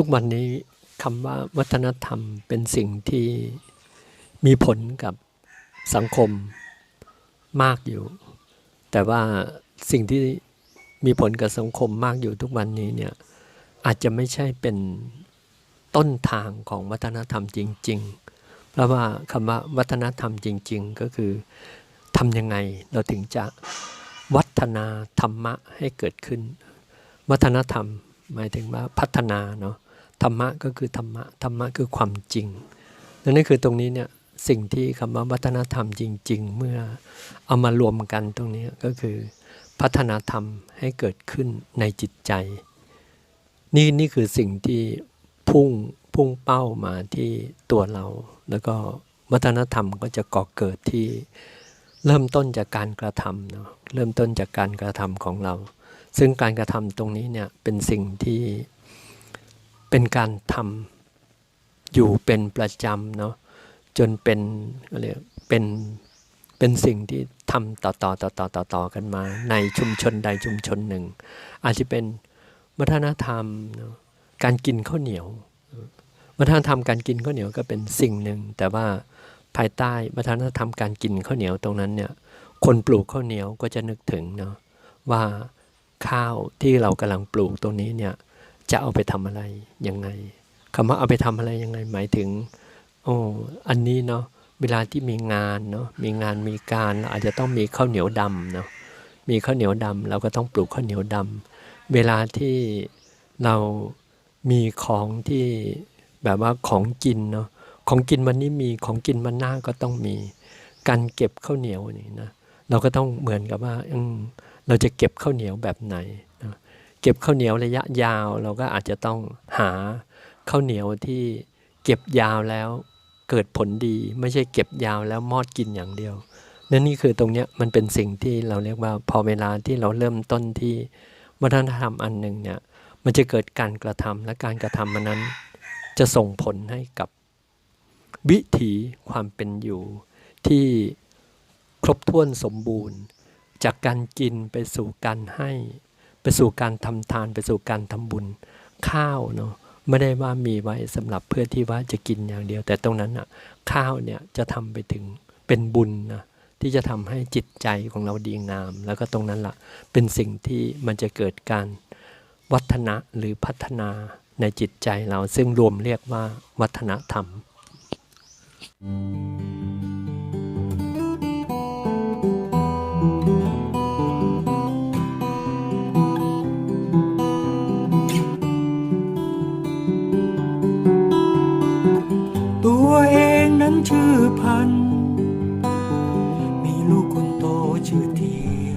ทุกวันนี้คำว่าวัฒนธรรมเป็นสิ่งที่มีผลกับสังคมมากอยู่ แต่ว่าสิ่งที่มีผลกับสังคมมากอยู่ทุกวันนี้เนี่ยอาจจะไม่ใช่เป็นต้นทางของวัฒนธรรมจริง ๆ เพราะว่าคำว่าวัฒนธรรมจริง ๆ ก็คือทำยังไงเราถึงจะวัฒนาธรรมะให้เกิดขึ้น วัฒนธรรมหมายถึงว่าพัฒนาเนาะ ธรรมะก็คือธรรมะธรรมะคือความจริงดังนั้นคือตรงนี้เนี่ยสิ่งที่คำว่าวัฒนธรรมจริง ๆ เมื่อเอามารวมกันตรงนี้ก็คือพัฒนาธรรมให้เกิดขึ้นในจิตใจ นี่นี่คือสิ่งที่พุ่งพุ่งเป้ามาที่ตัวเรา แล้วก็วัฒนธรรมก็จะก่อเกิดที่เริ่มต้นจากการกระทำเนาะเริ่มต้นจากการกระทำของเรา ซึ่งการกระทำตรงนี้เนี่ยเป็นสิ่งที่ เป็นการทำอยู่เป็นประจำเนาะจนเป็นอะไรเป็นเป็นสิ่งที่ทำต่อต่อต่อต่อต่อต่อกันมา ในชุมชนใดชุมชนหนึ่ง อาจจะเป็นวัฒนธรรมเนาะการกินข้าวเหนียว วัฒนธรรมการกินข้าวเหนียวก็เป็นสิ่งหนึ่ง แต่ว่าภายใต้วัฒนธรรมการกินข้าวเหนียวตรงนั้นเนี่ยคนปลูกข้าวเหนียวก็จะนึกถึงเนาะว่าข้าวที่เรากำลังปลูกตรงนี้เนี่ย จะเอาไปทำอะไรยังไงคำว่าเอาไปทำอะไรยังไง หมายถึงโอ้อันนี้เนาะเวลาที่มีงานเนาะมีงานมีการเราอาจจะต้องมีข้าวเหนียวดำเนาะมีข้าวเหนียวดำเราก็ต้องปลูกข้าวเหนียวดำเวลาที่เรามีของที่แบบว่าของกินเนาะของกินวันนี้มีของกินวันหน้าก็ต้องมีการเก็บข้าวเหนียวนี่นะเราก็ต้องเหมือนกับว่าอืมเราจะเก็บข้าวเหนียวแบบไหน เก็บข้าวเหนียวระยะยาว เราก็อาจจะต้องหาข้าวเหนียวที่เก็บยาวแล้วเกิดผลดีไม่ใช่เก็บยาวแล้วมอดกินอย่างเดียวนั่นนี่คือตรงเนี้ยมันเป็นสิ่งที่เราเรียกว่าพอเวลาที่เราเริ่มต้นที่วัฒนธรรมอันหนึ่งเนี่ยมันจะเกิดการกระทำและการกระทำมันนั้น จะส่งผลให้กับวิถีความเป็นอยู่ ที่ครบถ้วนสมบูรณ์ จากการกินไปสู่การให้ สู่การทำทานไปสู่การทำบุญข้าวเนาะไม่ได้ว่ามีไว้สำหรับเพื่อที่ว่าจะกินอย่างเดียว แต่ตรงนั้นอะข้าวเนี่ยจะทำไปถึงเป็นบุญนะที่จะทำให้จิตใจของเราดีงาม แล้วก็ตรงนั้นละ่ะเป็นสิ่งที่มันจะเกิดการวัฒนะหรือพัฒนาในจิตใจเราซึ่งรวมเรียกว่าวัฒนธรรมตัว นชื่อพันธุ์